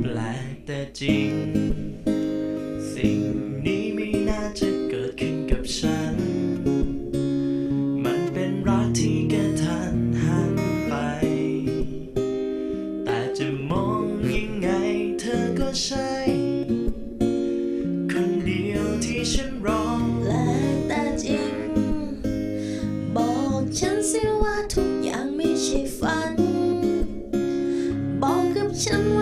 แปลกแต่จริง สิ่งนี้ไม่น่าจะเกิดขึ้นกับฉัน มันเป็นรักที่กทันหันไป แต่จะมองยังไงเธอก็ใช่ คนเดียวที่ฉันรอแปลกแต่จริง บอกฉันสิว่าทุกอย่างไม่ใช่ฝัน บอกกับฉันว่า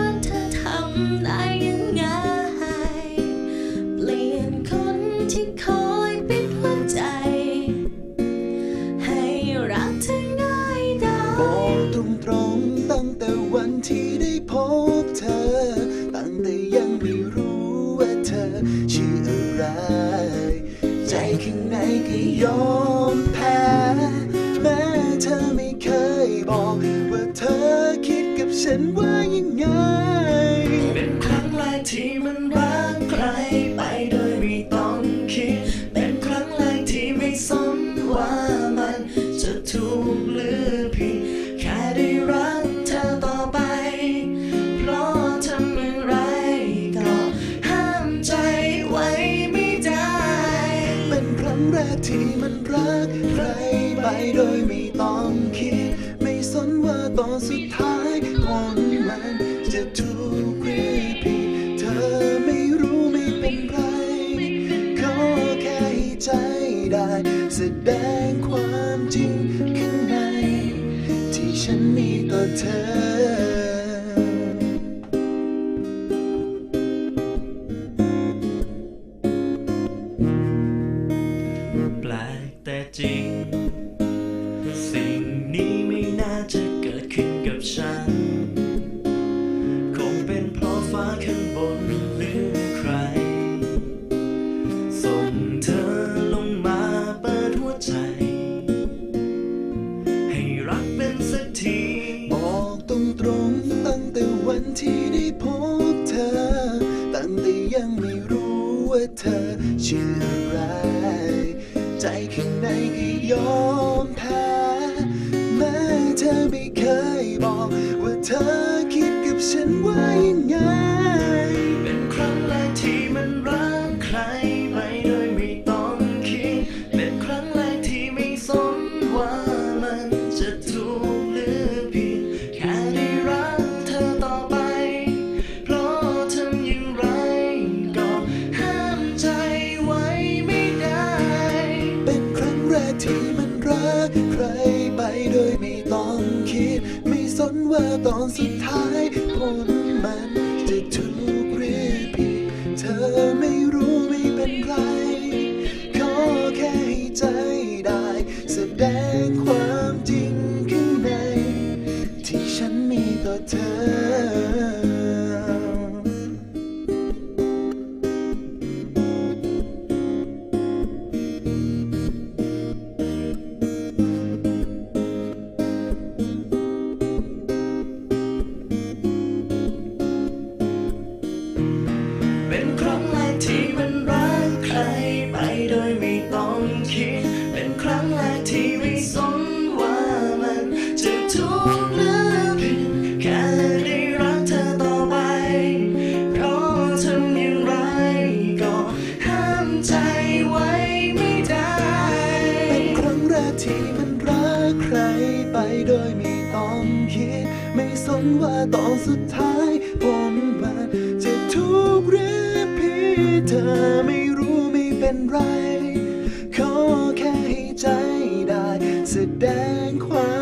ที่คอยปิดหัวใจ ให้รักเธอง่ายดายบอกตรงๆตั้งแต่วันที่ได้พบเธอ ตั้งแต่ยังไม่รู้ว่าเธอชื่ออะไร ใจข้างในก็ยอมแพ้ แม้เธอไม่เคยบอกว่าเธอคิดกับฉันว่ายังไง เป็นครั้งแรกที่มันรั ที่มันรักใครไปโดยไม่ต้องคิด ไม่สนว่าตอนสุดท้ายผลมันจะถูกหรือผิดเธอไม่รู้ไม่เป็นไรขอแค่ให้ใจได้แสดงความจริงข้างใน ที่ฉันมีต่อเธอ กับฉัน คงเป็นเพราะฟ้าข้างบนหรือใคร ส่งเธอลงมาเปิดหัวใจ ให้รักเป็นสักทีบอกตรงๆตั้งแต่วันที่ได้พบเธอ ตั้งแต่ยังไม่รู้ว่าเธอชื่ออะไร ใจข้างในก็ยอม ว่ายังไง เป็นครั้งแรกที่มันรักใครไปโดยไม่ต้องคิด เป็นครั้งแรกที่ไม่สนว่ามันจะถูกหรือผิด แค่ได้รักเธอต่อไป เพราะทำอย่างไรก็ห้ามใจไว้ไม่ได้ เป็นครั้งแรกที่มันรักใครไปโดยไม่ต้องคิด ไม่สนว่าตอนสุดท้ายผล อไม่รู้ไม่เป็นไร ขอแค่ให้ใจได้ แสดงความจริงข้างในที่ฉันมีต่อเธอ ที่มันรักใครไปโดยไม่ต้องคิด ไม่สนว่าตอนสุดท้ายผลมันจะทุกข์หรือผิดเธอไม่รู้ไม่เป็นไร ขอแค่ให้ใจได้ แสดงความ